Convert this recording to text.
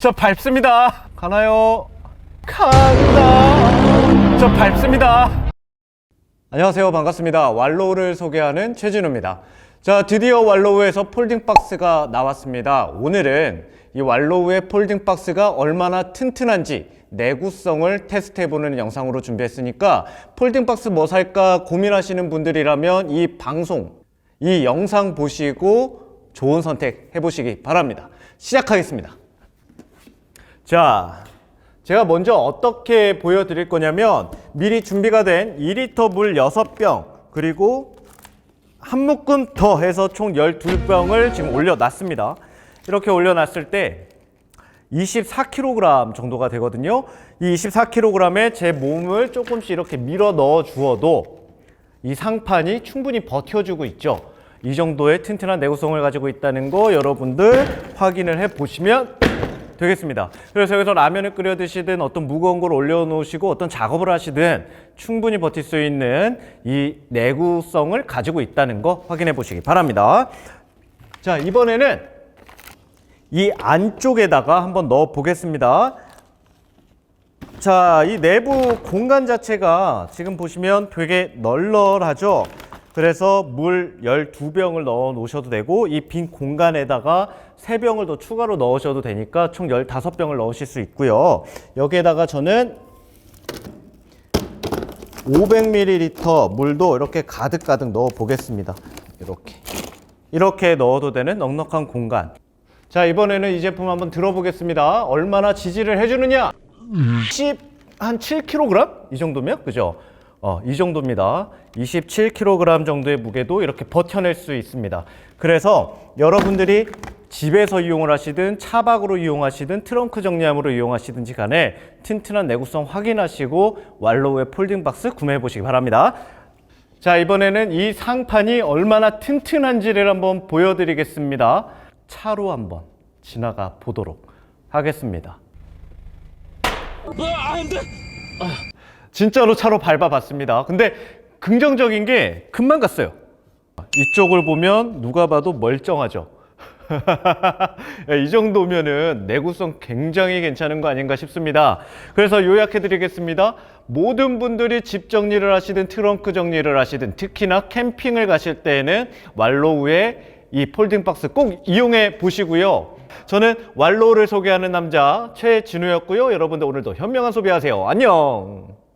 저 밟습니다. 가나요? 간다. 저 밟습니다. 안녕하세요. 반갑습니다. 왈로우를 소개하는 최진우입니다. 자, 드디어 왈로우에서 폴딩 박스가 나왔습니다. 오늘은 이 왈로우의 폴딩 박스가 얼마나 튼튼한지 내구성을 테스트해보는 영상으로 준비했으니까 폴딩 박스 뭐 살까 고민하시는 분들이라면 이 방송, 이 영상 보시고 좋은 선택 해보시기 바랍니다. 시작하겠습니다. 자, 제가 먼저 어떻게 보여드릴 거냐면 미리 준비가 된 2리터 물 6병 그리고 한 묶음 더 해서 총 12병을 지금 올려놨습니다. 이렇게 올려놨을 때 24kg 정도가 되거든요. 이 24kg에 제 몸을 조금씩 이렇게 밀어 넣어 주어도 이 상판이 충분히 버텨주고 있죠. 이 정도의 튼튼한 내구성을 가지고 있다는 거 여러분들 확인을 해 보시면 되겠습니다. 그래서 여기서 라면을 끓여 드시든 어떤 무거운 걸 올려놓으시고 어떤 작업을 하시든 충분히 버틸 수 있는 이 내구성을 가지고 있다는 거 확인해 보시기 바랍니다. 자, 이번에는 이 안쪽에다가 한번 넣어 보겠습니다. 자, 이 내부 공간 자체가 지금 보시면 되게 널널하죠? 그래서 물 12병을 넣어 놓으셔도 되고 이 빈 공간에다가 3병을 더 추가로 넣으셔도 되니까 총 15병을 넣으실 수 있고요. 여기에다가 저는 500ml 물도 이렇게 가득가득 넣어 보겠습니다. 이렇게. 이렇게 넣어도 되는 넉넉한 공간. 자, 이번에는 이 제품 한번 들어보겠습니다. 얼마나 지지를 해주느냐? 10, 한 7kg? 이 정도면? 그죠? 어, 이 정도입니다. 27kg 정도의 무게도 이렇게 버텨낼 수 있습니다. 그래서 여러분들이 집에서 이용을 하시든 차박으로 이용하시든 트렁크 정리함으로 이용하시든지 간에 튼튼한 내구성 확인하시고 왈로우의 폴딩 박스 구매해 보시기 바랍니다. 자, 이번에는 이 상판이 얼마나 튼튼한지를 한번 보여드리겠습니다. 차로 한번 지나가 보도록 하겠습니다. 진짜로 차로 밟아봤습니다. 근데 긍정적인 게 금방 갔어요. 이쪽을 보면 누가 봐도 멀쩡하죠. 이 정도면은 내구성 굉장히 괜찮은 거 아닌가 싶습니다. 그래서 요약해 드리겠습니다. 모든 분들이 집 정리를 하시든 트렁크 정리를 하시든 특히나 캠핑을 가실 때에는 왈로우의 이 폴딩 박스 꼭 이용해 보시고요. 저는 왈로우를 소개하는 남자 최진우였고요. 여러분들 오늘도 현명한 소비하세요. 안녕.